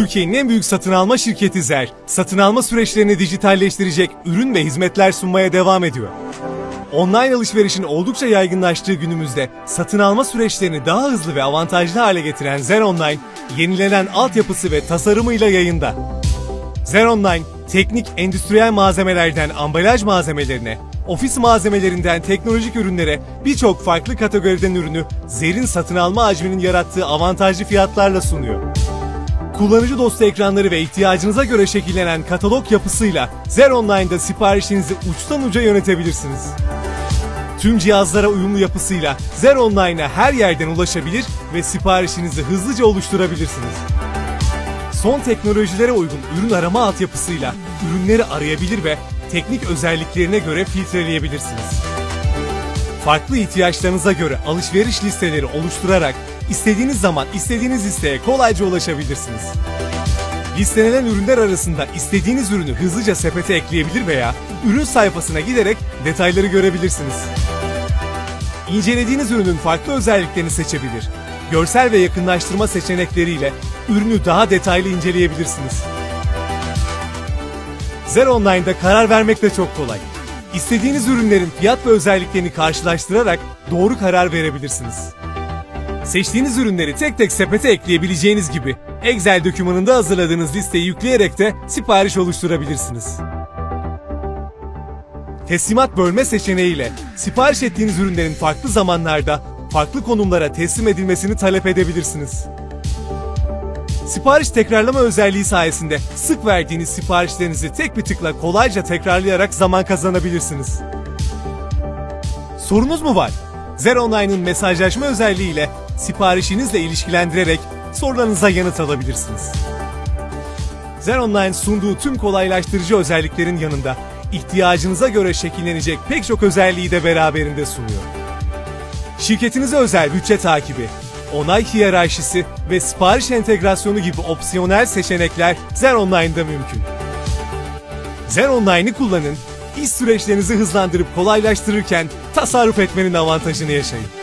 Türkiye'nin en büyük satın alma şirketi Zer, satın alma süreçlerini dijitalleştirecek ürün ve hizmetler sunmaya devam ediyor. Online alışverişin oldukça yaygınlaştığı günümüzde satın alma süreçlerini daha hızlı ve avantajlı hale getiren Zer Online, yenilenen altyapısı ve tasarımıyla yayında. Zer Online, teknik endüstriyel malzemelerden ambalaj malzemelerine, ofis malzemelerinden teknolojik ürünlere birçok farklı kategoriden ürünü Zer'in satın alma hacminin yarattığı avantajlı fiyatlarla sunuyor. Kullanıcı dostu ekranları ve ihtiyacınıza göre şekillenen katalog yapısıyla Zer Online'da siparişinizi uçtan uca yönetebilirsiniz. Tüm cihazlara uyumlu yapısıyla Zer Online'a her yerden ulaşabilir ve siparişinizi hızlıca oluşturabilirsiniz. Son teknolojilere uygun ürün arama altyapısıyla ürünleri arayabilir ve teknik özelliklerine göre filtreleyebilirsiniz. Farklı ihtiyaçlarınıza göre alışveriş listeleri oluşturarak istediğiniz zaman istediğiniz listeye kolayca ulaşabilirsiniz. Listelenen ürünler arasında istediğiniz ürünü hızlıca sepete ekleyebilir veya ürün sayfasına giderek detayları görebilirsiniz. İncelediğiniz ürünün farklı özelliklerini seçebilir. Görsel ve yakınlaştırma seçenekleriyle ürünü daha detaylı inceleyebilirsiniz. Zer Online'da karar vermek de çok kolay. İstediğiniz ürünlerin fiyat ve özelliklerini karşılaştırarak doğru karar verebilirsiniz. Seçtiğiniz ürünleri tek tek sepete ekleyebileceğiniz gibi Excel dokümanında hazırladığınız listeyi yükleyerek de sipariş oluşturabilirsiniz. Teslimat bölme seçeneğiyle sipariş ettiğiniz ürünlerin farklı zamanlarda farklı konumlara teslim edilmesini talep edebilirsiniz. Sipariş tekrarlama özelliği sayesinde sık verdiğiniz siparişlerinizi tek bir tıkla kolayca tekrarlayarak zaman kazanabilirsiniz. Sorunuz mu var? Zer Online'ın mesajlaşma özelliğiyle siparişinizle ilişkilendirerek sorularınıza yanıt alabilirsiniz. Zer Online sunduğu tüm kolaylaştırıcı özelliklerin yanında ihtiyacınıza göre şekillenecek pek çok özelliği de beraberinde sunuyor. Şirketinize özel bütçe takibi, onay hiyerarşisi ve sipariş entegrasyonu gibi opsiyonel seçenekler Zer Online'da mümkün. Zer Online'ı kullanın, iş süreçlerinizi hızlandırıp kolaylaştırırken tasarruf etmenin avantajını yaşayın.